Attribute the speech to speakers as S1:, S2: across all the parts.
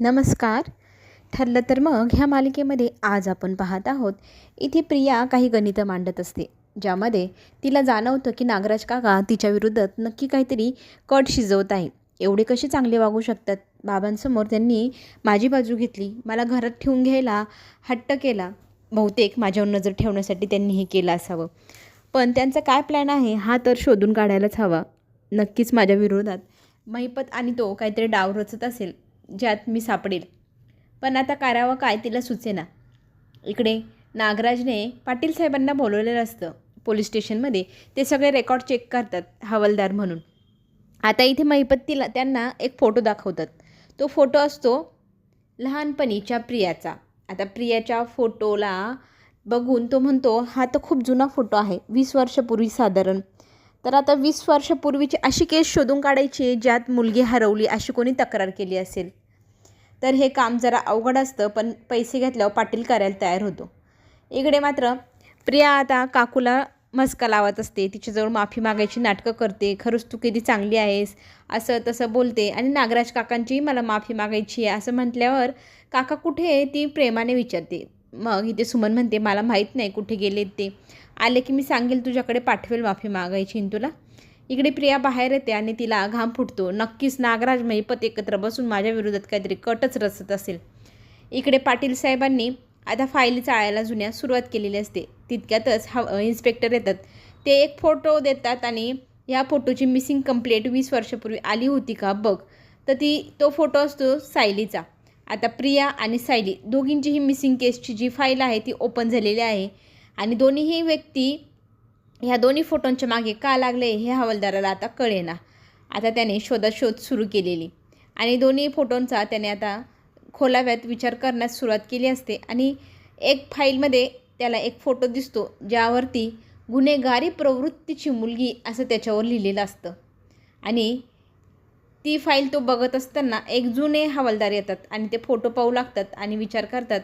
S1: नमस्कार. ठरलं तर मग ह्या मालिकेमध्ये आज आपण पाहत आहोत. इथे प्रिया काही गणितं मांडत असते ज्यामध्ये तिला जाणवतं की नागराज काका तिच्या विरोधात नक्की काहीतरी कट शिजवत आहे. एवढे कसे चांगले वागू शकतात? बाबांसमोर त्यांनी माझी बाजू घेतली मला घरात ठेवून घ्यायला हट्ट केला. बहुतेक माझ्यावर नजर ठेवण्यासाठी त्यांनी हे केलं असावं. पण त्यांचा काय प्लॅन आहे हा तर शोधून काढायलाच हवा. नक्कीच माझ्या विरोधात महिपत आणि तो काहीतरी डाव रचत असेल. ज्यात मी सापडेल. पण आता करावं काय तिला सुचेना. इकडे नागराजने पाटील साहेबांना बोलवलेलं असतं पोलीस स्टेशनमध्ये. ते सगळे रेकॉर्ड चेक करतात हवालदार म्हणून. आता इथे महिपत्तीला त्यांना एक फोटो दाखवतात. तो फोटो असतो लहानपणीच्या प्रियाचा. आता प्रियाच्या फोटोला बघून तो म्हणतो हा तर खूप जुना फोटो आहे. वीस वर्षापूर्वी साधारण तर आता वीस वर्षापूर्वीची अशी केस शोधून काढायची ज्यात मुलगी हरवली अशी कोणी तक्रार केली असेल. तर हे काम जरा अवघड असतं पण पैसे घेतल्यावर पाटील करायला तयार होतो. इकडे मात्र प्रिया आता काकूला मस्का लावत असते. तिच्याजवळ माफी मागायची नाटकं करते. खरंच तू किती चांगली आहेस असं तसं बोलते. आणि नागराज काकांचीही मला माफी मागायची आहे असं म्हटल्यावर काका कुठे आहे ती प्रेमाने विचारते. मग इथे सुमन म्हणते मला माहीत नाही कुठे गेलेत ते. आले की मी सांगेल तुझ्याकडे पाठवेल माफी मागायची. तुला इकडे प्रिया बाहेर येते आणि तिला घाम फुटतो. नक्कीच नागराज महिपत एकत्र बसून माझ्या विरोधात काहीतरी कटच रचत असेल. इकडे पाटील साहेबांनी आता फायली चाळायला जुन्या सुरुवात केलेली असते. तितक्यातच हा इन्स्पेक्टर येतात. ते एक फोटो देतात आणि या फोटोची मिसिंग कंप्लेंट वीस वर्षापूर्वी आली होती का बघ. तर ती तो फोटो असतो सायलीचा. आता प्रिया आणि सायली दोघींची ही मिसिंग केसची जी फाईल आहे ती ओपन झालेली आहे. आणि दोन्हीही व्यक्ती ह्या दोन्ही फोटोंच्या मागे का लागले हे हवालदाराला आता कळेना. आता त्याने शोधाशोध सुरू केलेली. आणि दोन्ही फोटोंचा त्याने आता खोलाव्यात विचार करण्यास सुरुवात केली असते. आणि एक फाईलमध्ये त्याला एक फोटो दिसतो ज्यावरती गुन्हेगारी प्रवृत्तीची मुलगी असं त्याच्यावर लिहिलेलं असतं. आणि ती फाईल तो बघत असताना एक जुने हवालदार येतात आणि ते फोटो पाहू लागतात आणि विचार करतात.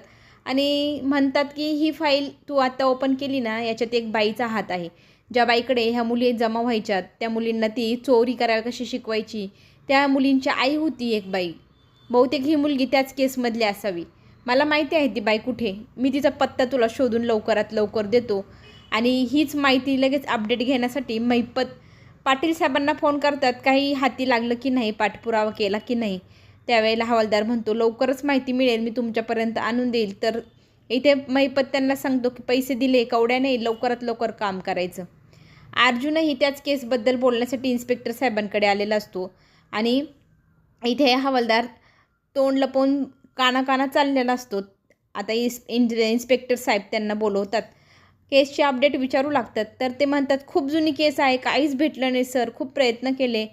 S1: आणि म्हणतात की ही फाईल तू आता ओपन केली ना याच्यात एक बाईचा हात आहे. ज्या बाईकडे ह्या मुली जमा व्हायच्यात त्या मुलींना ती चोरी करायला कशी शिकवायची? त्या मुलींची आई होती एक बाई. बहुतेक ही मुलगी त्याच केसमधली असावी. मला माहिती आहे ती बाई कुठे? मी तिचा पत्ता तुला शोधून लवकरात लवकर देतो. आणि हीच माहिती लगेच अपडेट घेण्यासाठी महिपत पाटील साहेबांना फोन करतात काही हाती लागलं की नाही पाठपुरावा केला की नाही? त्यावेळेला हवालदार म्हणतो लवकरच माहिती मिळेल मी तुमच्यापर्यंत आणून देईल. तर इथे महिपत त्यांना सांगतो की पैसे दिले कवड्या नाही लवकरात लवकर काम करायचं. अर्जुनही त्याच केसबद्दल बोलण्यासाठी इन्स्पेक्टर साहेबांकडे आलेला असतो. आणि इथे हवालदार तोंड लपवून कानाकाना चाललेला असतो. आता इस इंज इन्स्पेक्टर साहेब त्यांना बोलवतात. केसचे अपडेट विचारू लागतात. तर ते म्हणतात खूप जुनी केस आहे काहीच भेटलं नाही सर. खूप प्रयत्न केले.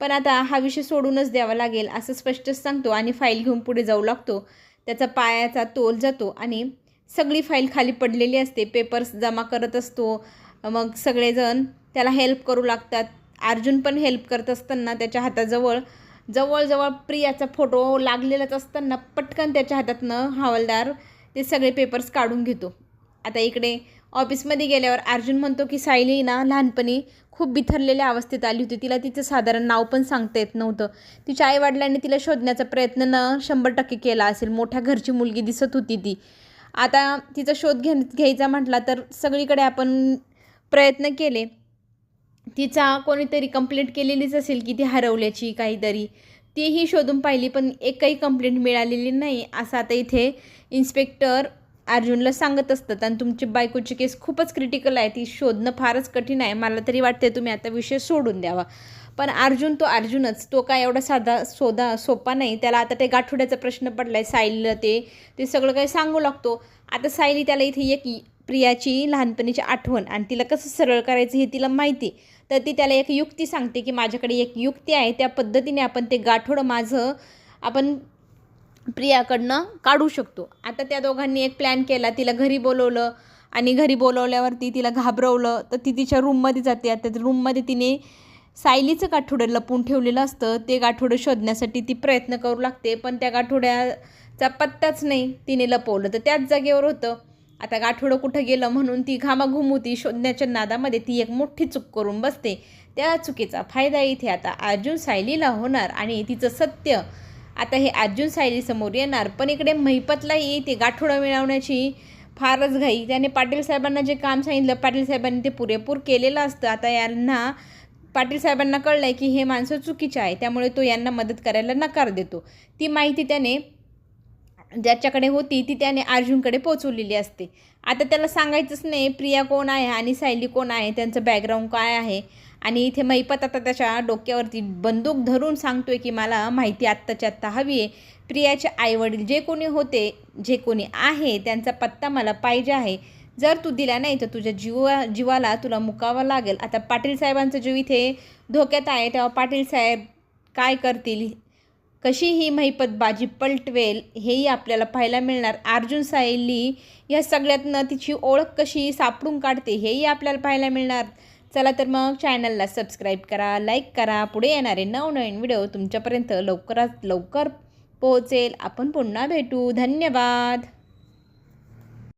S1: पण आता हा विषय सोडूनच द्यावा लागेल असं स्पष्टच सांगतो आणि फाईल घेऊन पुढे जाऊ लागतो. त्याचा पायाचा तोल जातो आणि सगळी फाईल खाली पडलेली असते. पेपर्स जमा करत असतो. मग सगळेजण त्याला हेल्प करू लागतात. अर्जुन पण हेल्प करत असताना त्याच्या हाताजवळ जवळजवळ प्रियाचा फोटो लागलेलाच असताना पटकन त्याच्या हातातनं हवालदार ते सगळे पेपर्स काढून घेतो. आता इकडे ऑफिसमध्ये गेल्यावर अर्जुन म्हणतो की सायली ना लहानपणी खूप बिथरलेल्या अवस्थेत आली होती. तिला तिचं साधारण नाव पण सांगता येत नव्हतं. तिच्या आईवडिलांनी तिला शोधण्याचा प्रयत्न न शंभर टक्के केला असेल. मोठ्या घरची मुलगी दिसत होती ती. आता तिचा शोध घे घ्यायचा म्हटला तर सगळीकडे आपण प्रयत्न केले. तिचा कोणीतरी कंप्लेंट केलेलीच असेल की ती हरवल्याची काहीतरी. तीही शोधून पाहिली पण एकही कंप्लेंट मिळालेली नाही असं आता इथे इन्स्पेक्टर अर्जुनला सांगत असतात आणि तुमची बायकोची केस खूपच क्रिटिकल आहे. ती शोधणं फारच कठीण आहे. मला तरी वाटते तुम्ही आता विषय सोडून द्यावा. पण अर्जुन तो अर्जुनच. तो काय एवढा साधा सोदा सोपा नाही. त्याला आता ते गाठोड्याचा प्रश्न पडला आहे सायलीला ते. ते सगळं काही सांगू लागतो. आता सायली त्याला इथे एक प्रियाची लहानपणीची आठवण आणि तिला कसं सरळ करायचं हे तिला माहिती. तर ती त्याला एक युक्ती सांगते की माझ्याकडे एक युक्ती आहे. त्या पद्धतीने आपण ते गाठोडं माझं आपण प्रियाकडनं काढू शकतो. आता त्या दोघांनी एक प्लॅन केला. तिला घरी बोलवलं आणि घरी बोलवल्यावरती तिला घाबरवलं. तर ती तिच्या रूममध्ये जाते. आता रूममध्ये तिने सायलीचं गाठोडं लपून ठेवलेलं असतं. ते गाठोडं शोधण्यासाठी ती प्रयत्न करू लागते. पण त्या गाठोड्याचा पत्ताच नाही तिने लपवलं. तर त्याच जागेवर होतं. आता गाठोडं कुठं गेलं म्हणून ती घामाघूम शोधण्याच्या नादामध्ये ती एक मोठी चूक करून बसते. त्या चुकीचा फायदा इथे आता अर्जुन सायलीला होणार आणि तिचं सत्य आता हे अर्जुन सायलीसमोर येणार. पण इकडे महिपतलाही ते गाठोडं मिळवण्याची फारच घाई. त्याने पाटील साहेबांना जे काम सांगितलं पाटील साहेबांनी ते पुरेपूर केलेलं असतं. आता यांना पाटील साहेबांना कळलं आहे की हे माणसं चुकीचे आहे त्यामुळे तो यांना मदत करायला नकार देतो. ती माहिती त्याने ज्याच्याकडे होती ती त्याने अर्जुनकडे पोचवलेली असते. आता त्याला सांगायचंच नाही प्रिया कोण आहे आणि सायली कोण आहे त्यांचं बॅकग्राऊंड काय आहे. आणि इथे मैपत आता त्याच्या डोक्यावरती बंदूक धरून सांगतोय की मला माहिती आत्ताच्या आत्ता हवी आहे. प्रियाचे आईवडील जे कोणी होते जे कोणी आहे त्यांचा पत्ता मला पाहिजे आहे. जर तू दिला नाही तर तुझ्या जीवा जीवाला तुला मुकावं लागेल. आता पाटील साहेबांचा जीव इथे धोक्यात आहे तेव्हा पाटील साहेब काय करतील? कशी ही महिपत बाजी पलटवेल हेही आपल्याला पाहायला मिळणार. अर्जुन सायली या सगळ्यातनं तिची ओळख कशी सापडून काढते हेही आपल्याला पाहायला मिळणार. चला तर मग चॅनलला सबस्क्राईब करा लाईक करा. पुढे येणारे नवनवीन व्हिडिओ तुमच्यापर्यंत लवकरात लवकर पोहोचेल. आपण पुन्हा भेटू. धन्यवाद.